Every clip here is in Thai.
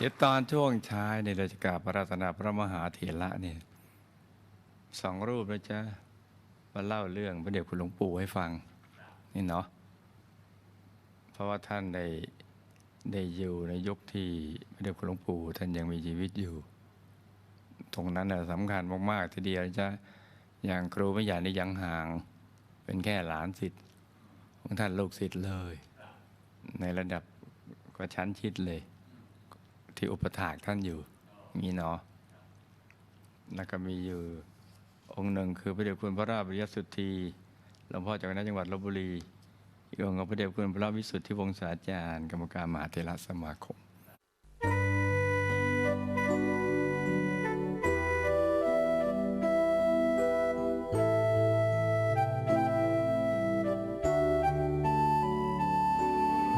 เดี๋ยวตอนช่วงท้ายในราชการพระรัตนาพระมหาเถระเนี่ยสองรูปนะจ๊ะมาเล่าเรื่องพระเดชคุณหลวงปู่ให้ฟังนี่เนาะเพราะว่าท่านได้ได้อยู่ในยุคที่พระเดชคุณหลวงปู่ท่านยังมีชีวิตอยู่ ตรงนั้นน่ะสำคัญมากๆทีเดียวจ๊ะอย่างครูไม่ใหญ่นี่ยังห่าง เป็นแค่หลานศิษย์ของท่านลูกศิษย์เลย ในระดับกระชั้นชิดเลย ที่อุปถากท่านอยู่มีเนาะแล้วก็มีอยู่องค์หนึ่งคือพระเดชคุณพระราชบริยสุทธีหลวงพ่อจากนั้นจังหวัดลบบุรีอีกองค์ก็พระเดชคุณพระราชวิสุทธิวงศาจารย์กรรมการมหาเถรสมาคม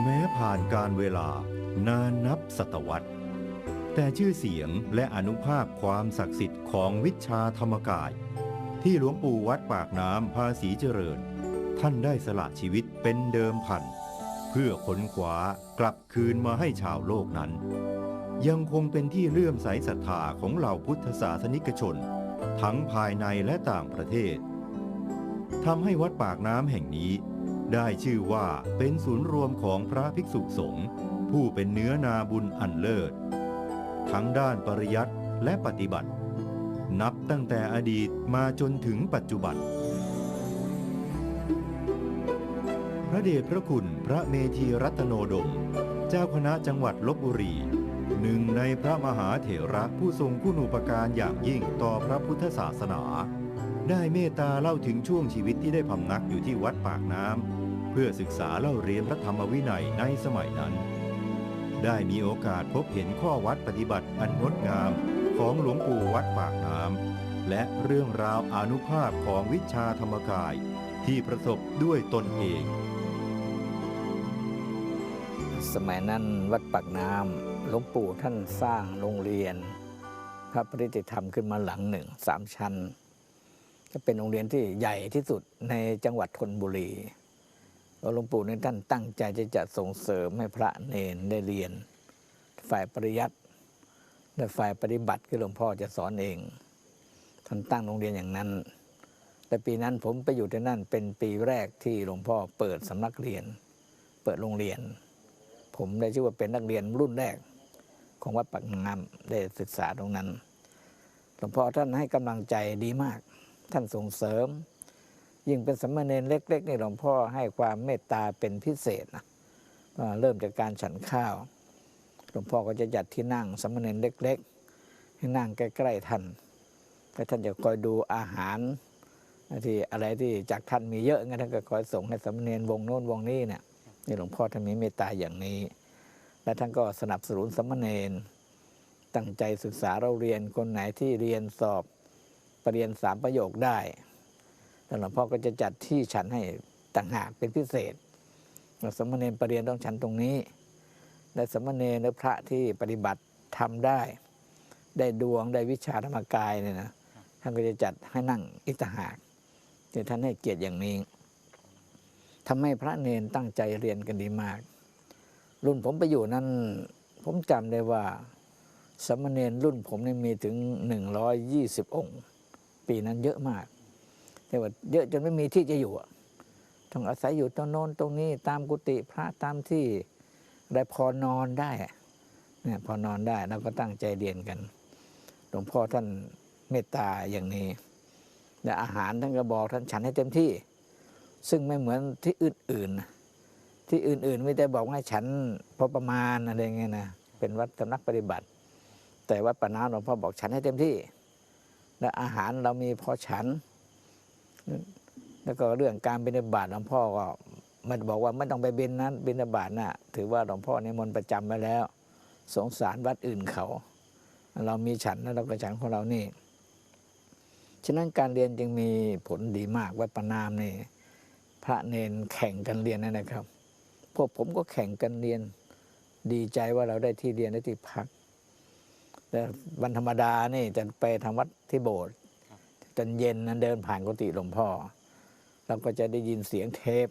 แม้ผ่านการเวลานานนับศตวรรษ แต่ชื่อเสียงและอนุภาพความศักดิ์สิทธิ์ของวิชาธรรมกาย ที่หลวงปู่วัดปากน้ำภาษีเจริญ ท่านได้สละชีวิตเป็นเดิมพัน เพื่อขนขวากลับคืนมาให้ชาวโลกนั้น ยังคงเป็นที่เลื่อมใสศรัทธาของเหล่าพุทธศาสนิกชน ทั้งภายในและต่างประเทศทำให้วัดปากน้ำแห่งนี้ได้ชื่อว่าเป็นศูนย์รวมของพระภิกษุสงฆ์ผู้เป็นเนื้อนาบุญอันเลิศ ทั้งด้านปริยัติและปฏิบัติ นับตั้งแต่อดีตมาจนถึงปัจจุบัน พระเดชพระคุณพระเมธีรัตโนดม เจ้าคณะจังหวัดลบบุรีหนึ่งในพระมหาเถระผู้ทรงคุณูปการอย่างยิ่งต่อพระพุทธศาสนา ได้เมตตาเล่าถึงช่วงชีวิตที่ได้พำนักอยู่ที่วัดปากน้ำเพื่อศึกษาเล่าเรียนพระธรรมวินัยในสมัยนั้น ได้มีโอกาสพบเห็นข้อวัดปฏิบัติอันงดงามของหลวงปู่วัดปากน้ำและเรื่องราวอนุภาพของวิชาธรรมกายที่ประสบด้วยตนเอง สมัยนั้นวัดปากน้ำหลวงปู่ท่านสร้างโรงเรียน พระปริติธรรมขึ้นมาหลังหนึ่งสามชั้นจะเป็นโรงเรียนที่ใหญ่ที่สุดในจังหวัดธนบุรี หลวงปู่ในท่านตั้งใจจะจะส่งเสริมให้พระเนนได้เรียน ฝ่ายปริยัติและฝ่ายปฏิบัติคือหลวงพ่อจะสอนเอง ท่านตั้งโรงเรียนอย่างนั้น แต่ปีนั้นผมไปอยู่ที่นั่นเป็นปีแรกที่หลวงพ่อเปิดสำนักเรียน เปิดโรงเรียน ผมได้ชื่อว่าเป็นนักเรียนรุ่นแรกของวัดปากน้ำได้ศึกษาตรงนั้น หลวงพ่อท่านให้กำลังใจดีมาก ท่านส่งเสริม ยิ่งเป็นสามเณรเล็ก ๆ นี่หลวงพ่อให้ความเมตตาเป็นพิเศษนะเริ่มจากการฉันข้าว หลวงพ่อก็จะจัดที่นั่งสามเณรเล็ก ๆ ให้นั่งใกล้ๆท่านแล้วท่านจะคอยดูอาหารที่อะไรที่จากท่านมีเยอะงั้นท่านก็คอยส่งให้สามเณรวงโน้นวงนี้เนี่ยนี่หลวงพ่อท่านมีเมตตาอย่างนี้ และท่านก็สนับสนุนสามเณรตั้งใจศึกษาเราเรียนคนไหนที่เรียนสอบปรริญญาสามประโยคได้ หลวงพ่อก็จะจัดที่ฉันให้ต่างหากเป็นพิเศษสามเณรปรริญญาต้องฉันตรงนี้ และสามเณรหรือพระที่ปฏิบัติทำได้ ได้ดวงได้วิชาธรรมกายเนี่ยนะท่านก็จะจัดให้นั่งอีกต่างหากที่ท่านให้เกียรติอย่างนี้ทำให้พระเนนตั้งใจเรียนกันดีมาก รุ่นผมไปอยู่นั้นผมจำได้ว่าสามเณรรุ่นผมเนี่ยมีถึง 120 องค์ ปีนั้นเยอะมาก แต่ว่าเยอะจนไม่มีที่จะอยู่ต้องอาศัยอยู่ตรงโน้นตรงนี้ตามกุฏิพระตามที่ได้พอนอนได้เนี่ยพอนอนได้แล้วก็ตั้งใจเรียนกันหลวงพ่อท่านเมตตาอย่างนี้และอาหารท่านก็บอกท่านฉันให้เต็มที่ ซึ่งไม่เหมือนที่อื่นๆ ที่อื่นๆไม่ได้บอกให้ฉันพอประมาณอะไรเงี้ยนะเป็นวัดสำนักปฏิบัติ แต่วัดปานาหลวงพ่อบอกฉันให้เต็มที่ และอาหารเรามีพอฉัน แล้วก็เรื่องการบิณฑบาตหลวงพ่อก็มันบอกว่าไม่ต้องไปบินนั้นบิณฑบาตน่ะ ถือว่าหลวงพ่อนิมนประจำไว้แล้ว สงสารวัดอื่นเขา เรามีฉันแล้วเราก็ฉันของเรานี่ ฉะนั้นการเรียนจึงมีผลดีมากวัดปานามนี่ พระเนนแข่งกันเรียนนะนะครับ พวกผมก็แข่งกันเรียน ดีใจว่าเราได้ที่เรียนได้ที่พักแต่วันธรรมดานี่จะไปทำวัดที่โบสถ์ จนเย็นนั้นเดินผ่านกุฏิหลวงพ่อ เราก็จะได้ยินเสียงเทป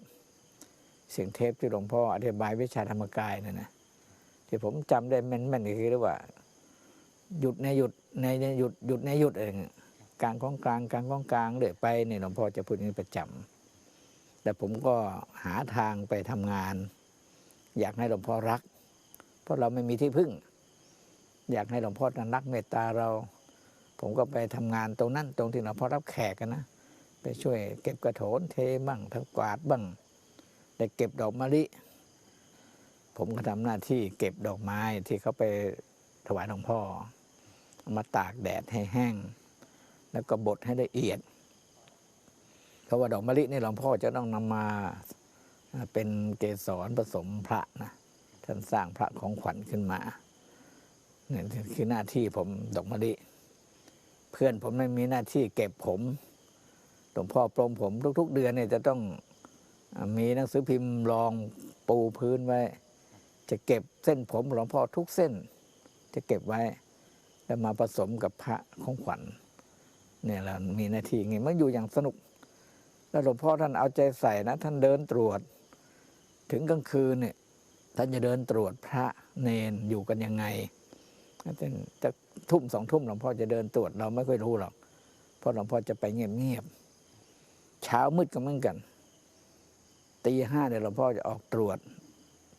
เสียงเทปที่หลวงพ่ออธิบายวิชาธรรมกายนั่นนะที่ผมจำได้แม่นๆก็คือว่า หยุดในหยุดในในหยุดหยุดในหยุดเองกลางของกลางกลางของกลางเรื่อยไปเนี่ยหลวงพ่อจะพูดอย่างนี้ประจำแต่ผมก็หาทางไปทำงาน อยากให้หลวงพ่อรัก เพราะเราไม่มีที่พึ่ง อยากให้หลวงพ่อนั้นรักเมตตาเรา ผมก็ไปทำงานตรงนั้นตรงที่หลวงพ่อรับแขกกันนะ ไปช่วยเก็บกระโถนเทบ้างทำกวาดบ้างได้เก็บดอกมะลิ ผมก็ทำหน้าที่เก็บดอกไม้ที่เขาไปถวายหลวงพ่อเอามาตากแดดให้แห้ง แล้วก็บดให้ละเอียดเพราะว่าดอกมะลินี่หลวงพ่อจะต้องนำมาเป็นเกสรผสมพระนะท่านสร้างพระของขวัญขึ้นมาเนี่ยคือหน้าที่ผมดอกมะลิ พื่อนผมไม่มีหน้าที่เก็บผมหลวงพ่อปรมผมทุก ๆ เดือนเนี่ยจะต้องมีหนังสือพิมพ์รองปูพื้นไว้ จะเก็บเส้นผมหลวงพ่อทุกเส้น จะเก็บไว้ แล้วมาผสมกับพระของขวัญเนี่ยเรามีหน้าที่ไงมันอยู่อย่างสนุก แล้วหลวงพ่อท่านเอาใจใส่นะ ท่านเดินตรวจ ถึงกลางคืนเนี่ยท่านจะเดินตรวจพระเนนอยู่กันยังไงท่านจะ ทุ่มสองทุ่มหลวงพ่อจะเดินตรวจเราไม่ค่อยรู้หรอกเพราะหลวงพ่อจะไปเงียบๆเช้ามืดก็เหมือนกันตีห้าเนี่ยหลวงพ่อจะออกตรวจ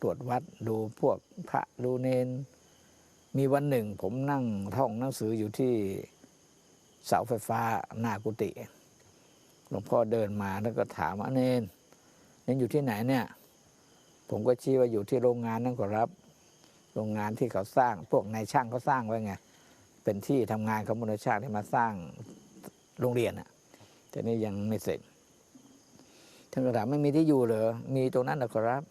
ตรวจวัดดูพวกพระดูเนน มีวันหนึ่ง ผมนั่งท่องหนังสืออยู่ที่เสาไฟฟ้าหน้ากุฏิหลวงพ่อเดินมาแล้วก็ถามว่าเนนเนนอยู่ที่ไหนเนี่ย ผมก็ชี้ว่าอยู่ที่โรงงานนั่นก็รับ โรงงานที่เขาสร้าง พวกนายช่างเขาสร้างไว้ไง เป็นที่ทำงานของมนุษยชาติที่มาสร้างโรงเรียนอะแต่นี่ยังไม่เสร็จ ท่านก็ถามไม่มีที่อยู่เหรอ มีตรงนั้นนะครับ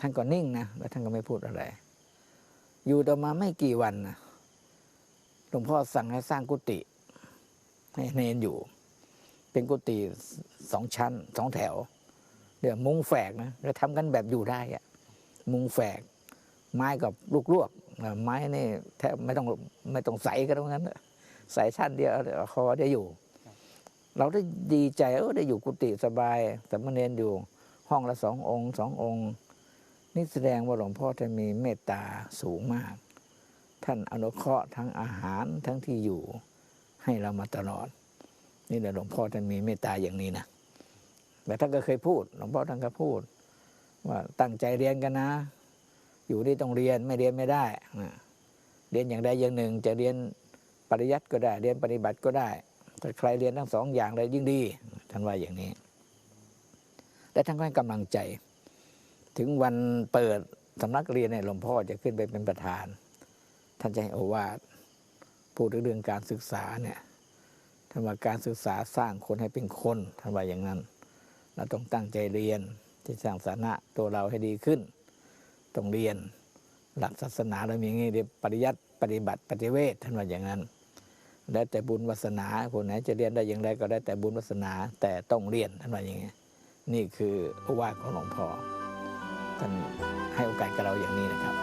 ท่านก็นิ่งนะ แล้วท่านก็ไม่พูดอะไร อยู่ต่อมาไม่กี่วันนะหลวงพ่อสั่งให้สร้างกุฏิให้เนนอยู่ เป็นกุฏิสองชั้นสองแถว เดี๋ยวมุงแฝกนะแล้วทำกันแบบอยู่ได้อะมุงแฝก ไม้กับลูกลวก ไม้นี่แทบไม่ต้องไม่ต้องใสก็ตรงนั้นอะใส่ชั้นเดียวคอได้อยู่ เราได้ดีใจเออได้อยู่กุฏิสบายสามเณรอยู่ห้องละสององค์สององค์ นี่แสดงว่าหลวงพ่อท่านมีเมตตาสูงมาก ท่านอนุเคราะห์ทั้งอาหารทั้งที่อยู่ ให้เรามาตลอด นี่แหละหลวงพ่อท่านมีเมตตาอย่างนี้นะแต่ท่านก็เคยพูด หลวงพ่อท่านก็พูด ว่าตั้งใจเรียนกันนะ อยู่นี่ต้องเรียนไม่เรียนไม่ได้ เรียนอย่างใดอย่างหนึ่ง จะเรียนปริยัติก็ได้ เรียนปฏิบัติก็ได้ถ้าใครเรียนทั้งสองอย่างเลยยิ่งดีท่านว่าอย่างนี้ และท่านก็ให้กำลังใจ ถึงวันเปิดสำนักเรียนเนี่ยหลวงพ่อจะขึ้นไปเป็นประธาน ท่านจะให้โอวาทพูดเรื่องการศึกษาเนี่ยท่านว่าการศึกษาสร้างคนให้เป็นคนท่านว่าอย่างนั้น เราต้องตั้งใจเรียนที่สร้างสาระตัวเราให้ดีขึ้น ต้องเรียน หลักศาสนาเรามีอย่างนี้เรียกปริยัติปฏิบัติปฏิเวทท่านว่าอย่างนั้นแล้วแต่บุญวาสนาคนไหนจะเรียนได้อย่างไรก็ได้แต่บุญวาสนาแต่ต้องเรียนท่านว่าอย่างนี้นี่คือโอวาทของหลวงพ่อท่านให้โอกาสกับเราอย่างนี้นะครับ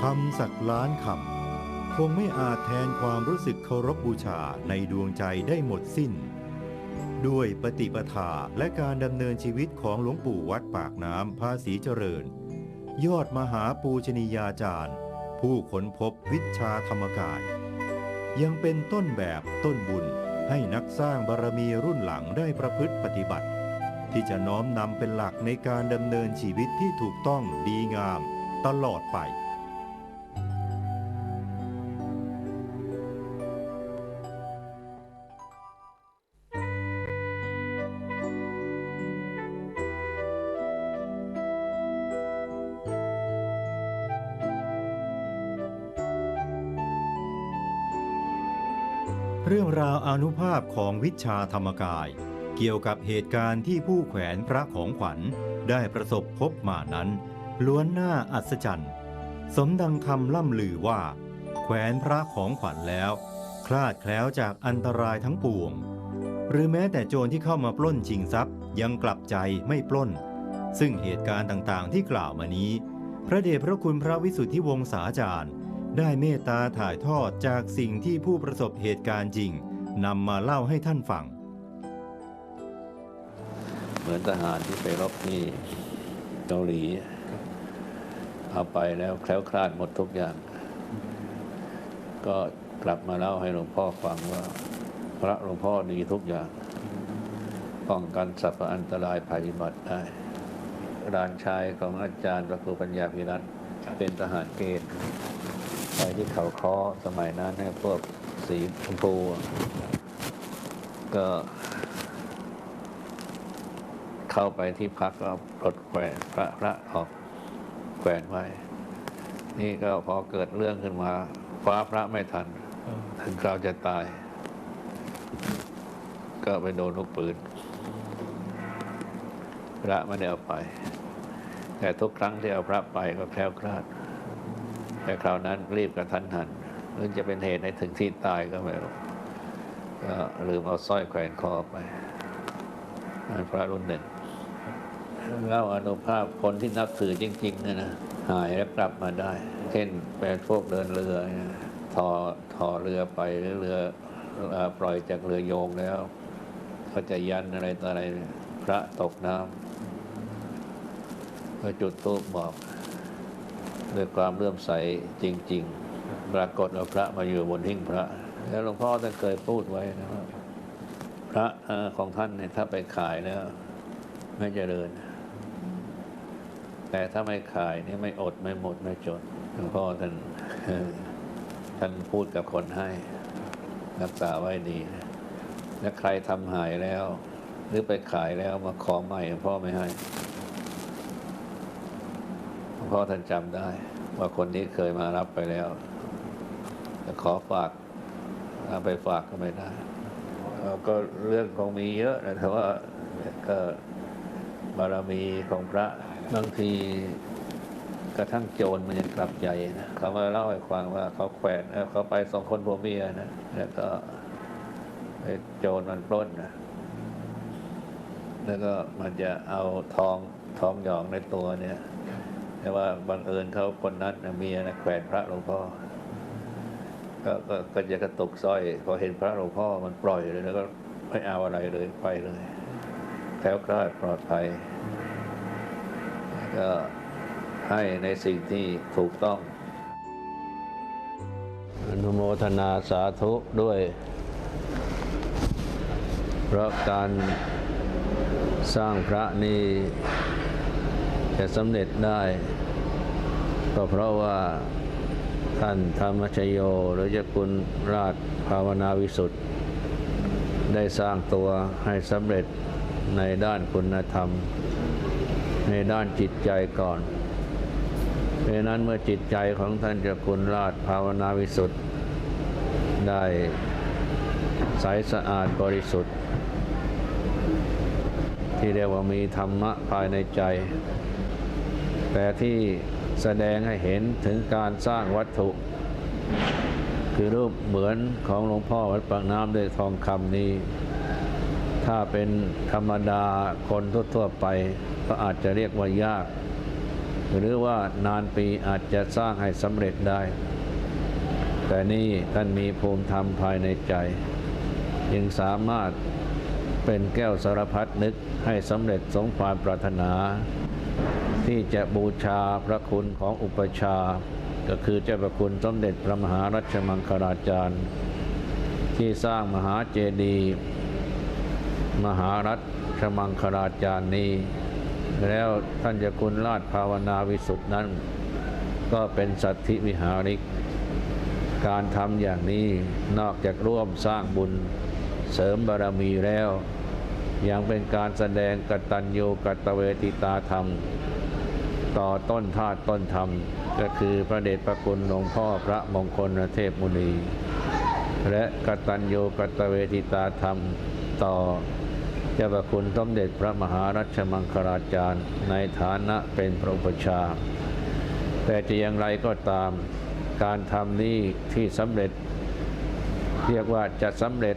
คำสักล้านคำคงไม่อาจแทนความรู้สึกเคารพบูชาในดวงใจได้หมดสิ้น ด้วยปฏิปทาและการดำเนินชีวิตของหลวงปู่วัดปากน้ำภาษีเจริญ ยอดมหาปูชนียาจารย์ ผู้ค้นพบวิชาธรรมกาย ยังเป็นต้นแบบต้นบุญให้นักสร้างบารมีรุ่นหลังได้ประพฤติปฏิบัติ ที่จะน้อมนำเป็นหลักในการดำเนินชีวิตที่ถูกต้องดีงามตลอดไป อนุภาพของวิชาธรรมกาย เกี่ยวกับเหตุการณ์ที่ผู้แขวนพระของขวัญได้ประสบพบมานั้น ล้วนน่าอัศจรรย์สมดังคำล่ำลือว่า แขวนพระของขวัญแล้ว คลาดแคล้วจากอันตรายทั้งปวง หรือแม้แต่โจรที่เข้ามาปล้นชิงทรัพย์ยังกลับใจไม่ปล้น ซึ่งเหตุการณ์ต่างๆที่กล่าวมานี้ พระเดชพระคุณพระวิสุทธิวงศาจารย์ ได้เมตตาถ่ายทอดจากสิ่งที่ผู้ประสบเหตุการณ์จริง นำมาเล่าให้ท่านฟัง เหมือนทหารที่ไปรบนี่เกาหลีเอาไปแล้วแคล้วคลาดหมดทุกอย่าง ก็กลับมาเล่าให้หลวงพ่อฟังว่า พระหลวงพ่อดีทุกอย่าง ป้องกันสรรพอันตรายภัยพิบัติได้หลานชายของอาจารย์พระครูปัญญาพิรัตน์เป็นทหารเกณฑ์ไปที่เขาค้อสมัยนั้นให้พวก สีชมพูก็เข้าไปที่พักก็ปลดแขวนพระพระออกแขวนไว้ นี่ก็พอเกิดเรื่องขึ้นมาคว้าพระไม่ทัน ถึงคราวจะตาย ก็ไปโดนลูกปืน พระไม่ได้เอาไป แต่ทุกครั้งที่เอาพระไปก็แคล้วคลาด แต่คราวนั้นรีบกระทันหัน หรือจะเป็นเหตุให้ถึงที่ตายก็ไม่รู้ก็ลืมเอาสร้อยแขวนคอไปนั่นพระรุ่นหนึ่งเล่าอนุภาพคนที่นับถือจริงๆเนี่ยนะหายแล้วกลับมาได้ เช่นเป็นพวกเดินเรือทอทอเรือไปหรือเรือปล่อยจากเรือโยงแล้วก็จะยันอะไรต่ออะไรพระตกน้ำก็จุดทูปบอก ด้วยความเลื่อมใสจริง ๆ ปรากฏว่าพระมาอยู่บนหิ้งพระ แล้วหลวงพ่อท่านเคยพูดไว้นะว่าพระของท่านเนี่ยถ้าไปขายแล้ว ไม่เจริญ แต่ถ้าไม่ขายนี่ไม่อดไม่หมดไม่จนหลวงพ่อท่านท่านพูดกับคนให้รักษาไว้ดีนะและใครทำหายแล้ว หรือไปขายแล้วมาขอใหม่หลวงพ่อไม่ให้หลวงพ่อท่านจำได้ ว่าคนนี้เคยมารับไปแล้ว จะขอฝากเอาไปฝากก็ไม่ได้ก็เรื่องคงมีเยอะนะแต่ว่าก็บารมีของพระบางทีกระทั่งโจรมันยังกลับใจนะเขามาเล่าให้ฟังว่าเขาแขวนเขาไปสองคนผัวเมียนะแล้วก็โจรมันปล้นนะแล้วก็มันจะเอาทองทองหยองในตัวเนี่ย แต่ว่าบังเอิญเขาคนนั้นเมียนะแขวนพระหลวงพ่อ ก็ก็ก็จะกระตกสร้อย พอเห็นพระหลวงพ่อมันปล่อยเลยแล้วก็ไม่เอาอะไรเลยไปเลยแคล้วคลาดปลอดภัย ก็ให้ในสิ่งที่ถูกต้อง อนุโมทนาสาธุด้วย เพราะการสร้างพระนี่จะสำเร็จได้ ก็เพราะว่า ท่านธรรมชโยหรือเจ้าคุณราชภาวนาวิสุทธ์ได้สร้างตัวให้สำเร็จในด้านคุณธรรม ในด้านจิตใจก่อนเพราะนั้นเมื่อจิตใจของท่านเจ้าคุณราชภาวนาวิสุทธ์ได้ใสสะอาดบริสุทธิ์ ที่เรียกว่ามีธรรมะภายในใจ แต่ที่ แสดงให้เห็นถึงการสร้างวัตถุ คือรูปเหมือนของหลวงพ่อวัดปากน้ำด้วยทองคำนี้ ถ้าเป็นธรรมดาคนทั่วๆไป ก็อาจจะเรียกว่ายาก หรือว่านานปีอาจจะสร้างให้สำเร็จได้ แต่นี่ท่านมีภูมิธรรมภายในใจยังสามารถเป็นแก้วสารพัดนึกให้สำเร็จสมความปรารถนา ที่จะบูชาพระคุณของอุปชา ก็คือเจ้าประคุณสมเด็จพระมหารัชมังคลาจารย์ ที่สร้างมหาเจดีย์มหารัชมังคลาจารย์นี้ แล้วท่านเจ้าคุณราชภาวนาวิสุทธินั้น ก็เป็นสัตธิวิหาริก การทำอย่างนี้นอกจากร่วมสร้างบุญเสริมบารมีแล้วยังเป็นการแสดงกตัญญูกตเวทิตาธรรม ต่อต้นธาตุต้นธรรม ก็คือพระเดชพระคุณหลวงพ่อพระมงคลเทพมุนี และกตัญญูกตเวทิตาธรรมต่อเจ้าพระคุณสมเด็จพระมหารัชมังคลาจารย์ในฐานะเป็นพระอุปชา แต่จะอย่างไรก็ตามการทำนี้ที่สำเร็จ เรียกว่าจะสำเร็จ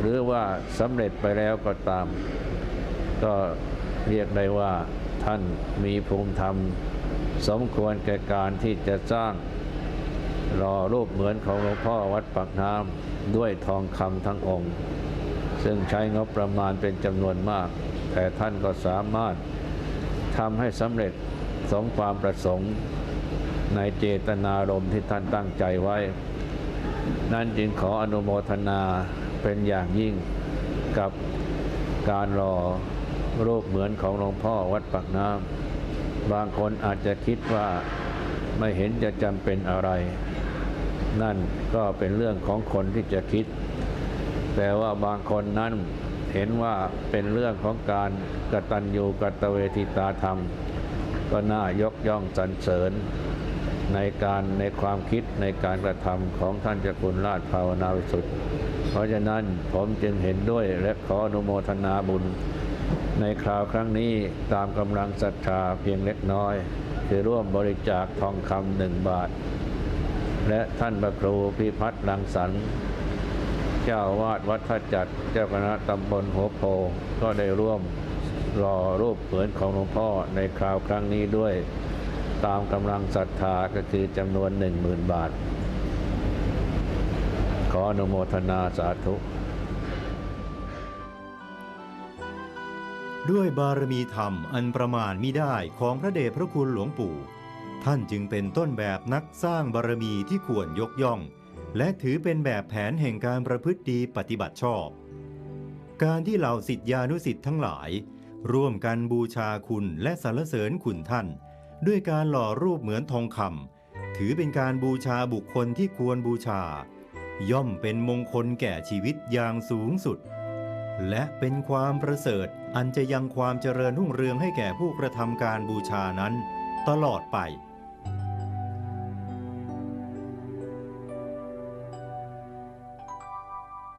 หรือว่าสำเร็จไปแล้วก็ตาม ก็เรียกได้ว่า ท่านมีภูมิธรรม สมควรแก่การที่จะสร้างรอรูปเหมือนของหลวงพ่อวัดปากน้ำด้วยทองคำทั้งองค์ ซึ่งใช้งบประมาณเป็นจำนวนมาก แต่ท่านก็สามารถทำให้สำเร็จสมความประสงค์ในเจตนารมณ์ที่ท่านตั้งใจไว้ นั่นจึงขออนุโมทนาเป็นอย่างยิ่งกับการรอ รูปเหมือนของหลวงพ่อวัดปากน้ำบางคนอาจจะคิดว่าไม่เห็นจะจำเป็นอะไร นั่นก็เป็นเรื่องของคนที่จะคิด แต่ว่าบางคนนั้นเห็นว่าเป็นเรื่องของการกตัญญูกตเวทิตาธรรม ก็น่ายกย่องสรรเสริญ ในการในความคิดในการกระทำของท่านเจ้าคุณราชภาวนาวิสุทธิ์เพราะฉะนั้นผมจึงเห็นด้วยและขออนุโมทนาบุญ ในคราวครั้งนี้ตามกำลังศรัทธาเพียงเล็กน้อย คือร่วมบริจาคทองคำหนึ่งบาท และท่านพระครูพิพัฒน์รังสรรค์เจ้าวาดวัดท่าจัดเจ้าคณะตำบลหัวโพก็ได้ร่วมรอรูปเหมือนของหลวงพ่อในคราวครั้งนี้ด้วย ตามกำลังศรัทธาก็คือจำนวนหนึ่งหมื่นบาท ขออนุโมทนาสาธุ ด้วยบารมีธรรมอันประมาณมิได้ของพระเดชพระคุณหลวงปู่ ท่านจึงเป็นต้นแบบนักสร้างบารมีที่ควรยกย่อง และถือเป็นแบบแผนแห่งการประพฤติดีปฏิบัติชอบ การที่เหล่าสิทธิานุสิทธิ์ทั้งหลาย ร่วมกันบูชาคุณและสรรเสริญคุณท่าน ด้วยการหล่อรูปเหมือนทองคำถือเป็นการบูชาบุคคลที่ควรบูชา ย่อมเป็นมงคลแก่ชีวิตอย่างสูงสุด และเป็นความประเสริฐ อันจะยังความเจริญรุ่งเรืองให้แก่ผู้กระทำการบูชานั้น ตลอดไป